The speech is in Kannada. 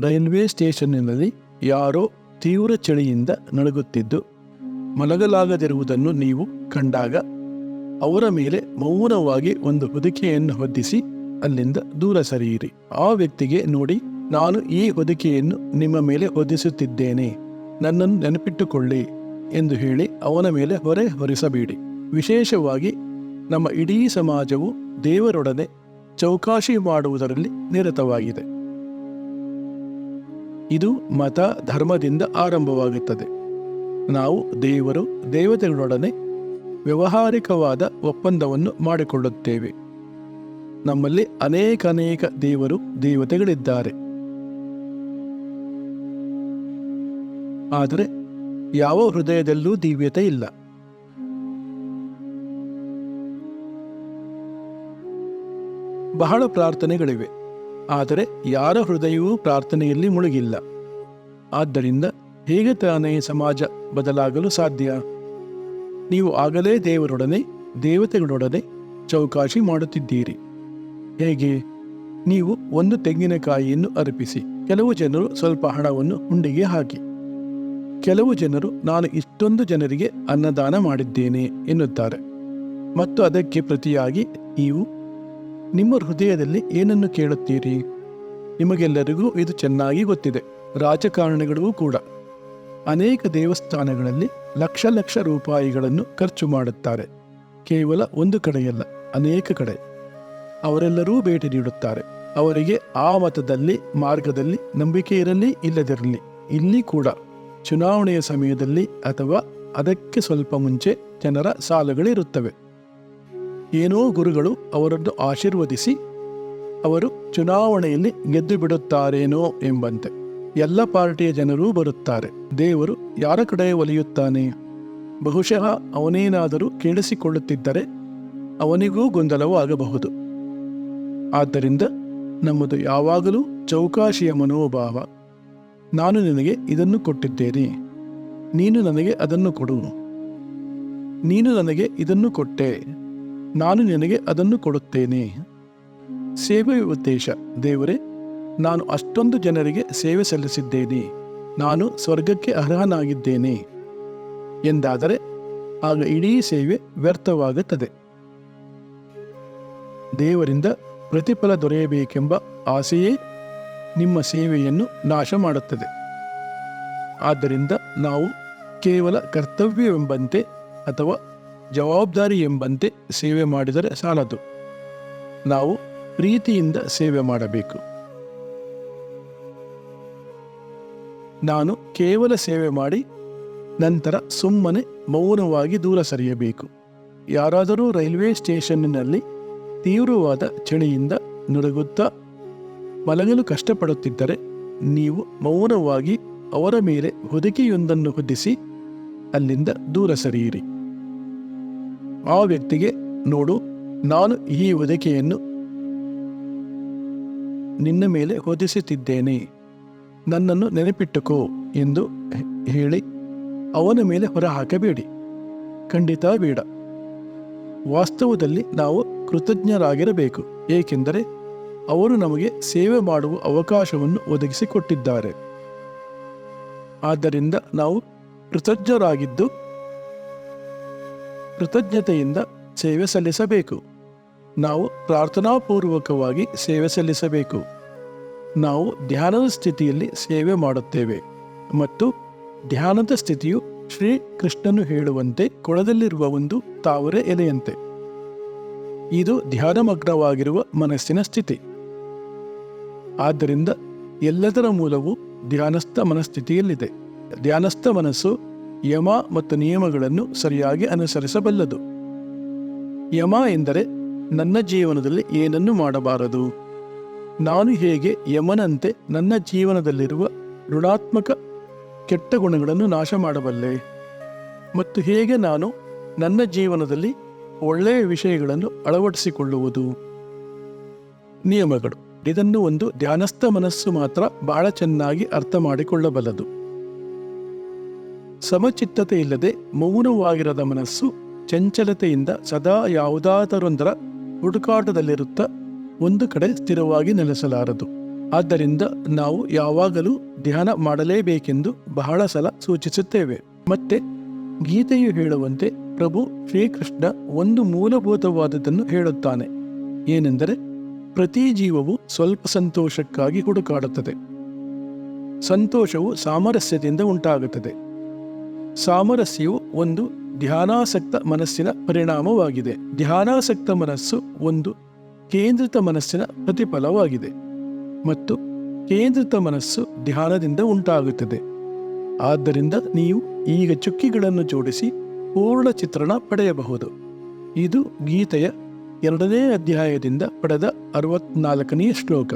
ರೈಲ್ವೆ ಸ್ಟೇಷನ್ನಿನಲ್ಲಿ ಯಾರೋ ತೀವ್ರ ಚಳಿಯಿಂದ ನಡುಗುತ್ತಿದ್ದು ಮಲಗಲಾಗದಿರುವುದನ್ನು ನೀವು ಕಂಡಾಗ ಅವರ ಮೇಲೆ ಮೌನವಾಗಿ ಒಂದು ಹೊದಿಕೆಯನ್ನು ಹೊದ್ದಿಸಿ ಅಲ್ಲಿಂದ ದೂರ ಸರಿಯಿರಿ. ಆ ವ್ಯಕ್ತಿಗೆ ನೋಡಿ, ನಾನು ಈ ಹೊದಿಕೆಯನ್ನು ನಿಮ್ಮ ಮೇಲೆ ಹೊದಿಸುತ್ತಿದ್ದೇನೆ. ನನ್ನನ್ನು ನೆನಪಿಟ್ಟುಕೊಳ್ಳಿ ಎಂದು ಹೇಳಿ ಅವನ ಮೇಲೆ ಹೊರೆ ಹೊರಿಸಬೇಡಿ. ವಿಶೇಷವಾಗಿ ನಮ್ಮ ಇಡೀ ಸಮಾಜವು ದೇವರೊಡನೆ ಚೌಕಾಶಿ ಮಾಡುವುದರಲ್ಲಿ ನಿರತವಾಗಿದೆ. ಇದು ಮತ ಧರ್ಮದಿಂದ ಆರಂಭವಾಗುತ್ತದೆ. ನಾವು ದೇವರು, ದೇವತೆಗಳೊಡನೆ ವ್ಯವಹಾರಿಕವಾದ ಒಪ್ಪಂದವನ್ನು ಮಾಡಿಕೊಳ್ಳುತ್ತೇವೆ. ನಮ್ಮಲ್ಲಿ ಅನೇಕ ಅನೇಕ ದೇವರು, ದೇವತೆಗಳಿದ್ದಾರೆ. ಆದರೆ ಯಾವ ಹೃದಯದಲ್ಲೂ ದಿವ್ಯತೆ ಇಲ್ಲ. ಬಹಳ ಪ್ರಾರ್ಥನೆಗಳಿವೆ. ಆದರೆ ಯಾರ ಹೃದಯವೂ ಪ್ರಾರ್ಥನೆಯಲ್ಲಿ ಮುಳುಗಿಲ್ಲ. ಆದ್ದರಿಂದ ಹೇಗೆ ತಾನೇ ಸಮಾಜ ಬದಲಾಗಲು ಸಾಧ್ಯ? ನೀವು ಆಗಲೇ ದೇವರೊಡನೆ, ದೇವತೆಗಳೊಡನೆ ಚೌಕಾಶಿ ಮಾಡುತ್ತಿದ್ದೀರಿ. ಹೇಗೆ? ನೀವು ಒಂದು ತೆಂಗಿನಕಾಯಿಯನ್ನು ಅರ್ಪಿಸಿ, ಕೆಲವು ಜನರು ಸ್ವಲ್ಪ ಹಣವನ್ನು ಹುಂಡಿಗೆ ಹಾಕಿ. ಕೆಲವು ಜನರು, ನಾನು ಇಷ್ಟೊಂದು ಜನರಿಗೆ ಅನ್ನದಾನ ಮಾಡಿದ್ದೇನೆ ಎನ್ನುತ್ತಾರೆ. ಮತ್ತು ಅದಕ್ಕೆ ಪ್ರತಿಯಾಗಿ ನೀವು ನಿಮ್ಮ ಹೃದಯದಲ್ಲಿ ಏನನ್ನು ಕೇಳುತ್ತೀರಿ? ನಿಮಗೆಲ್ಲರಿಗೂ ಇದು ಚೆನ್ನಾಗಿ ಗೊತ್ತಿದೆ. ರಾಜಕಾರಣಿಗಳಿಗೂ ಕೂಡ. ಅನೇಕ ದೇವಸ್ಥಾನಗಳಲ್ಲಿ ಲಕ್ಷ ಲಕ್ಷ ರೂಪಾಯಿಗಳನ್ನು ಖರ್ಚು ಮಾಡುತ್ತಾರೆ. ಕೇವಲ ಒಂದು ಕಡೆಯಲ್ಲ, ಅನೇಕ ಕಡೆ. ಅವರೆಲ್ಲರೂ ಭೇಟಿ ನೀಡುತ್ತಾರೆ. ಅವರಿಗೆ ಆ ಮತದಲ್ಲಿ, ಮಾರ್ಗದಲ್ಲಿ ನಂಬಿಕೆ ಇರಲಿ, ಇಲ್ಲದಿರಲಿ, ಇಲ್ಲಿ ಕೂಡ. ಚುನಾವಣೆಯ ಸಮಯದಲ್ಲಿ ಅಥವಾ ಅದಕ್ಕೆ ಸ್ವಲ್ಪ ಮುಂಚೆ ಜನರ ಸಾಲುಗಳಿರುತ್ತವೆ. ಏನೋ ಗುರುಗಳು ಅವರನ್ನು ಆಶೀರ್ವದಿಸಿ ಅವರು ಚುನಾವಣೆಯಲ್ಲಿ ಗೆದ್ದು ಬಿಡುತ್ತಾರೇನೋ ಎಂಬಂತೆ. ಎಲ್ಲ ಪಾರ್ಟಿಯ ಜನರೂ ಬರುತ್ತಾರೆ. ದೇವರು ಯಾರ ಕಡೆ ಒಲಿಯುತ್ತಾನೆ? ಬಹುಶಃ ಅವನೇನಾದರೂ ಕೇಳಿಸಿಕೊಳ್ಳುತ್ತಿದ್ದರೆ ಅವನಿಗೂ ಗೊಂದಲವೂ ಆಗಬಹುದು. ಆದ್ದರಿಂದ ನಮ್ಮದು ಯಾವಾಗಲೂ ಚೌಕಾಶಿಯ ಮನೋಭಾವ. ನಾನು ನಿನಗೆ ಇದನ್ನು ಕೊಟ್ಟಿದ್ದೇನೆ. ನೀನು ನನಗೆ ಅದನ್ನು ಕೊಡು. ನೀನು ನನಗೆ ಇದನ್ನು ಕೊಟ್ಟೆ. ನಾನು ನಿನಗೆ ಅದನ್ನು ಕೊಡುತ್ತೇನೆ. ಸೇವೆಯ ಉದ್ದೇಶ, ದೇವರೇ, ನಾನು ಅಷ್ಟೊಂದು ಜನರಿಗೆ ಸೇವೆ ಸಲ್ಲಿಸಿದ್ದೇನೆ. ನಾನು ಸ್ವರ್ಗಕ್ಕೆ ಅರ್ಹನಾಗಿದ್ದೇನೆ. ಎಂದಾದರೆ, ಆಗ ಇಡೀ ಸೇವೆ ವ್ಯರ್ಥವಾಗುತ್ತದೆ. ದೇವರಿಂದ ಪ್ರತಿಫಲ ದೊರೆಯಬೇಕೆಂಬ ಆಸೆಯೇ ನಿಮ್ಮ ಸೇವೆಯನ್ನು ನಾಶ ಮಾಡುತ್ತದೆ ಆದ್ದರಿಂದ ನಾವು ಕೇವಲ ಕರ್ತವ್ಯವೆಂಬಂತೆ ಅಥವಾ ಜವಾಬ್ದಾರಿ ಎಂಬಂತೆ ಸೇವೆ ಮಾಡಿದರೆ ಸಾಲದು. ನಾವು ಪ್ರೀತಿಯಿಂದ ಸೇವೆ ಮಾಡಬೇಕು. ನಾನು ಕೇವಲ ಸೇವೆ ಮಾಡಿ, ನಂತರ ಸುಮ್ಮನೆ ಮೌನವಾಗಿ ದೂರ ಸರಿಯಬೇಕು. ಯಾರಾದರೂ ರೈಲ್ವೆ ಸ್ಟೇಷನ್ನಿನಲ್ಲಿ ತೀವ್ರವಾದ ಚಳಿಯಿಂದ ನಡುಗುತ್ತಾ ಮಲಗಲು ಕಷ್ಟಪಡುತ್ತಿದ್ದರೆ, ನೀವು ಮೌನವಾಗಿ ಅವರ ಮೇಲೆ ಹೊದಿಕೆಯೊಂದನ್ನು ಹೊದಿಸಿ, ಅಲ್ಲಿಂದ ದೂರ ಸರಿಯಿರಿ. ಆ ವ್ಯಕ್ತಿಗೆ ನೋಡು, ನಾನು ಈ ಹೊದಿಕೆಯನ್ನು ನಿನ್ನ ಮೇಲೆ ಹೊದಿಸುತ್ತಿದ್ದೇನೆ. ನನ್ನನ್ನು ನೆನಪಿಟ್ಟುಕೋ ಎಂದು ಹೇಳಿ ಅವನ ಮೇಲೆ ಹೊರಹಾಕಬೇಡಿ. ಖಂಡಿತ ಬೇಡ. ವಾಸ್ತವದಲ್ಲಿ ನಾವು ಕೃತಜ್ಞರಾಗಿರಬೇಕು, ಏಕೆಂದರೆ ಅವರು ನಮಗೆ ಸೇವೆ ಮಾಡುವ ಅವಕಾಶವನ್ನು ಒದಗಿಸಿಕೊಟ್ಟಿದ್ದಾರೆ. ಆದ್ದರಿಂದ ನಾವು ಕೃತಜ್ಞರಾಗಿದ್ದು ಕೃತಜ್ಞತೆಯಿಂದ ಸೇವೆ ಸಲ್ಲಿಸಬೇಕು. ನಾವು ಪ್ರಾರ್ಥನಾಪೂರ್ವಕವಾಗಿ ಸೇವೆ ಸಲ್ಲಿಸಬೇಕು. ನಾವು ಧ್ಯಾನದ ಸ್ಥಿತಿಯಲ್ಲಿ ಸೇವೆ ಮಾಡುತ್ತೇವೆ ಮತ್ತು ಧ್ಯಾನದ ಸ್ಥಿತಿಯು ಶ್ರೀ ಕೃಷ್ಣನು ಹೇಳುವಂತೆ ಕೊಳದಲ್ಲಿರುವ ಒಂದು ತಾವರೆ ಎಲೆಯಂತೆ. ಇದು ಧ್ಯಾನಮಗ್ನವಾಗಿರುವ ಮನಸ್ಸಿನ ಸ್ಥಿತಿ. ಆದ್ದರಿಂದ ಎಲ್ಲದರ ಮೂಲವು ಧ್ಯಾನಸ್ಥ ಮನಸ್ಥಿತಿಯಲ್ಲಿದೆ. ಧ್ಯಾನಸ್ಥ ಮನಸ್ಸು ಯಮ ಮತ್ತು ನಿಯಮಗಳನ್ನು ಸರಿಯಾಗಿ ಅನುಸರಿಸಬಲ್ಲದು. ಯಮ ಎಂದರೆ ನನ್ನ ಜೀವನದಲ್ಲಿ ಏನನ್ನು ಮಾಡಬಾರದು. ನಾನು ಹೇಗೆ ಯಮನಂತೆ ನನ್ನ ಜೀವನದಲ್ಲಿರುವ ಋಣಾತ್ಮಕ ಕೆಟ್ಟ ಗುಣಗಳನ್ನು ನಾಶ ಮಾಡಬಲ್ಲೆ? ಮತ್ತು ಹೇಗೆ ನಾನು ನನ್ನ ಜೀವನದಲ್ಲಿ ಒಳ್ಳೆಯ ವಿಷಯಗಳನ್ನು ಅಳವಡಿಸಿಕೊಳ್ಳುವುದು? ನಿಯಮಗಳು. ಇದನ್ನು ಒಂದು ಧ್ಯಾನಸ್ಥ ಮನಸ್ಸು ಮಾತ್ರ ಬಹಳ ಚೆನ್ನಾಗಿ ಅರ್ಥ ಮಾಡಿಕೊಳ್ಳಬಲ್ಲದು. ಸಮಚಿತ್ತತೆ ಇಲ್ಲದೆ ಮೌನವಾಗಿರದ ಮನಸ್ಸು ಚಂಚಲತೆಯಿಂದ ಸದಾ ಯಾವುದಾದರೊಂದರ ಹುಡುಕಾಟದಲ್ಲಿರುತ್ತಾ ಒಂದು ಕಡೆ ಸ್ಥಿರವಾಗಿ ನೆಲೆಸಲಾರದು. ಆದ್ದರಿಂದ ನಾವು ಯಾವಾಗಲೂ ಧ್ಯಾನ ಮಾಡಲೇಬೇಕೆಂದು ಬಹಳ ಸಲ ಸೂಚಿಸುತ್ತೇವೆ. ಮತ್ತೆ ಗೀತೆಯು ಹೇಳುವಂತೆ ಪ್ರಭು ಶ್ರೀಕೃಷ್ಣ ಒಂದು ಮೂಲಭೂತವಾದದನ್ನು ಹೇಳುತ್ತಾನೆ. ಏನೆಂದರೆ ಪ್ರತಿ ಜೀವವು ಸ್ವಲ್ಪ ಸಂತೋಷಕ್ಕಾಗಿ ಹುಡುಕಾಡುತ್ತದೆ. ಸಂತೋಷವು ಸಾಮರಸ್ಯದಿಂದ ಉಂಟಾಗುತ್ತದೆ. ಸಾಮರಸ್ಯವು ಒಂದು ಧ್ಯಾನಾಸಕ್ತ ಮನಸ್ಸಿನ ಪರಿಣಾಮವಾಗಿದೆ. ಧ್ಯಾನಾಸಕ್ತ ಮನಸ್ಸು ಒಂದು ಕೇಂದ್ರಿತ ಮನಸ್ಸಿನ ಪ್ರತಿಫಲವಾಗಿದೆ ಮತ್ತು ಕೇಂದ್ರಿತ ಮನಸ್ಸು ಧ್ಯಾನದಿಂದ ಉಂಟಾಗುತ್ತದೆ. ಆದ್ದರಿಂದ ನೀವು ಈಗ ಚುಕ್ಕಿಗಳನ್ನು ಜೋಡಿಸಿ ಪೂರ್ಣ ಚಿತ್ರಣ ಪಡೆಯಬಹುದು. ಇದು ಗೀತೆಯ ಎರಡನೇ ಅಧ್ಯಾಯದಿಂದ ಪಡೆದ ಅರವತ್ನಾಲ್ಕನೆಯ ಶ್ಲೋಕ.